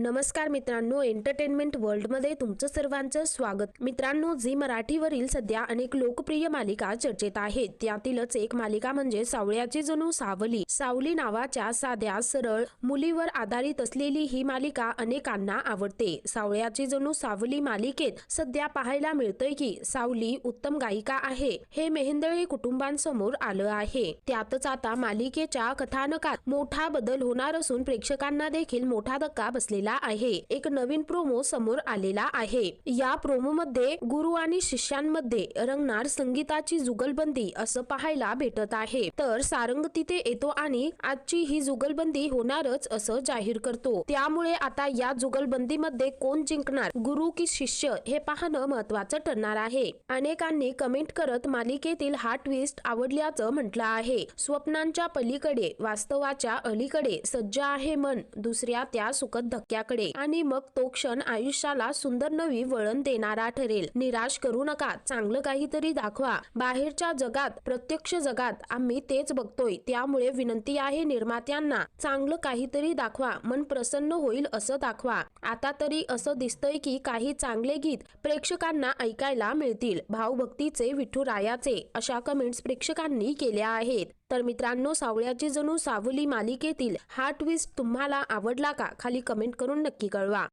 नमस्कार मित्रांनो एंटरटेनमेंट वर्ल्डमध्ये तुमचं सर्वांचं स्वागत. मित्रांनो झी मराठीवरील सध्या अनेक लोकप्रिय मालिका चर्चेत आहेत. त्यातीलच एक मालिका म्हणजे सावळ्याची जणू सावली. सावली नावाच्या साध्या सरळ मुलीवर आधारित असलेली ही मालिका अनेकांना आवडते. सावळ्याची जणू सावली मालिकेत सध्या पाहायला मिळतंय की सावली उत्तम गायिका आहे. हे मेहेंदळे कुटुंबांसमोर आलं आहे. त्यातच आता मालिकेच्या कथानकात मोठा बदल होणार असून प्रेक्षकांना देखील मोठा धक्का बसलेला आहे. एक नवीन प्रोमो समोर आलेला आहे. या प्रोमो मध्ये गुरु आणि शिष्यांमध्ये रंगणार संगीताची जुगलबंदी असं पाहायला भेटत आहे. तर सारंग तिथे येतो आणि आजची ही जुगलबंदी होणारच असं जाहीर करतो. त्यामुळे आता या जुगलबंदीमध्ये कोण जिंकणार? गुरु की शिष्य हे पाहणं महत्वाचं ठरणार आहे. अनेकांनी कमेंट करत मालिकेतील हा ट्विस्ट आवडल्याचं म्हटलं आहे. स्वप्नांच्या पलीकडे वास्तवाच्या अलीकडे सज्ज आहे मन. दुसऱ्या त्या सुखद धक्क्या त्याकडे आणि मग तो क्षण आयुष्याला सुंदर नवी वळण देणारा ठरेल. निराश करू नका. चांगलं काहीतरी दाखवा. बाहेरच्या जगात प्रत्यक्ष जगात आम्ही तेच बघतोय. त्यामुळे विनंती आहे निर्मात्यांना चांगलं काहीतरी दाखवा. मन प्रसन्न होईल असं दाखवा. आता तरी असं दिसतंय की काही चांगले गीत प्रेक्षकांना ऐकायला मिळतील. भावभक्तीचे विठुरायाचे अशा कमेंट्स प्रेक्षकांनी केल्या आहेत. तर मित्रांनो सावळ्याची जणू सावली मालिकेतील हा ट्विस्ट तुम्हाला आवडला का? खाली कमेंट करून नक्की कळवा.